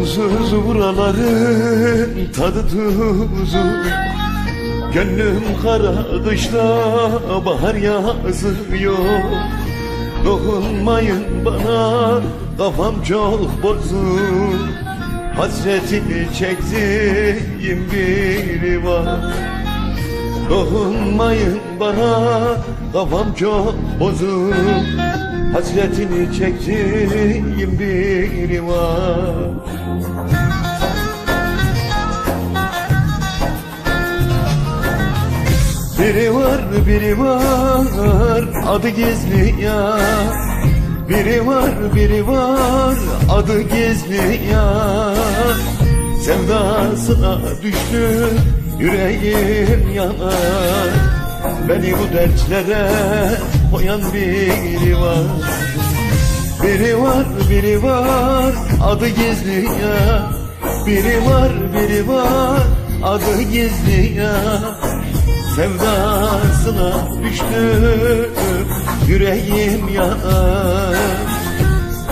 Onsuz buraların tadı tuzu. Gönlüm kara kışla bahar yazıyor Dokunmayın bana kafam çok bozuk. Hasretini çektiğim biri var. Dokunmayın bana kafam çok bozuk. Hasretini çektiğim biri var biri var adı gizli ya. Biri var biri var adı gizli ya. Sevdasına düştü yüreğim yanar. Beni bu dertlere koyan biri var. Biri var biri var adı gizli ya. Biri var biri var adı gizli ya Sevdasına düştü yüreğim yanar.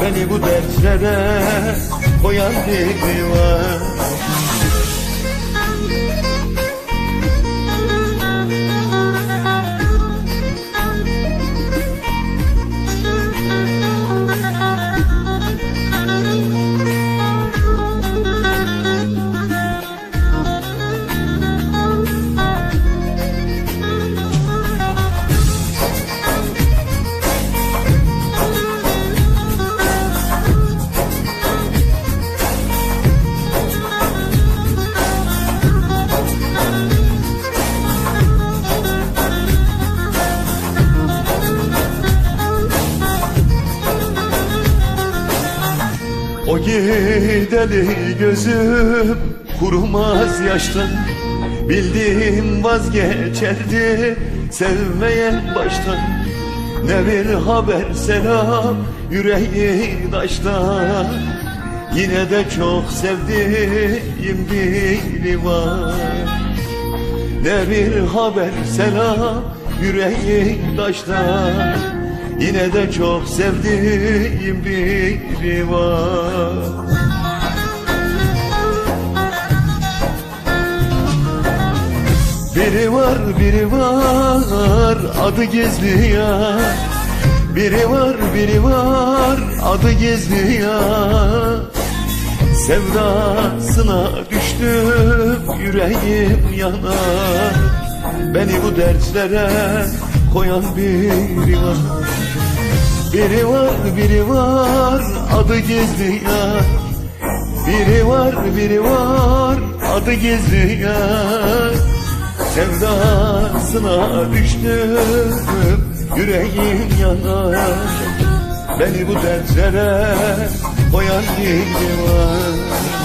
Beni bu dertlere koyan biri var O gideli gözüm kurumaz yaştan Bildiğim vazgeçerdi sevmeyen baştan Ne bir haber selam yüreği taştan Yine de çok sevdiğim biri var. Ne bir haber selam yüreği taştan Yine de çok sevdiğim biri var. Biri var biri var adı gizli ya. Biri var biri var adı gizli ya. Sevdasına düştüm yüreğim yanar Beni bu dertlere koyan biri var. Biri var biri var adı ya Biri var biri var adı ya Sevdasına düştüm yüreğim yanar. Beni bu dertlere koyan biri var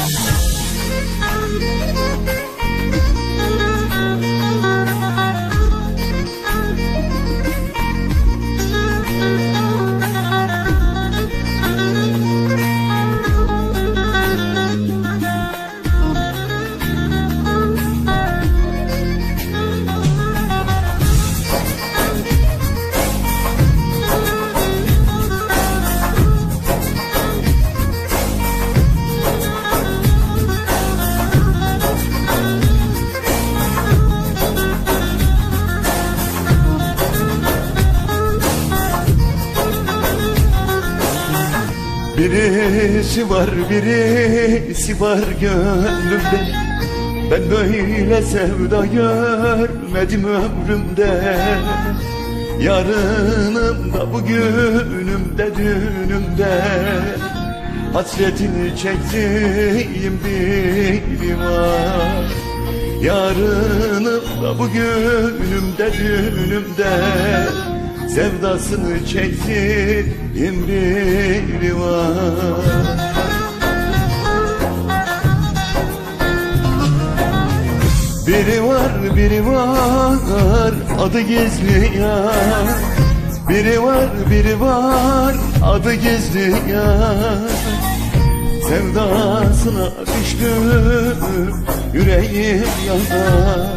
Birisi var birisi var gönlümde. Ben böyle sevda görmedim ömrümde. Yarınımda bugünümde dünümde. Hasretini çektiğim biri var. Yarınımda bugünümde dünümde Sevdasını çektiğim biri var Biri var biri var adı gizli ya Biri var biri var adı gizli ya Sevdasına düştüm yüreğim yanar.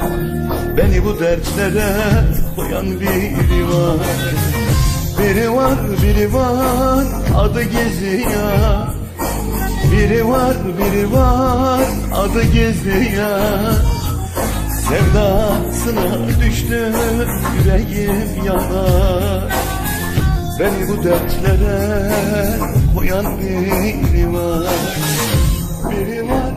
Beni bu dertlere koyan biri var Biri var biri var adı gizli ya Biri var biri var adı gizli ya Sevdasına düştüm yüreğim yanar Beni bu dertlere koyan biri var Biri var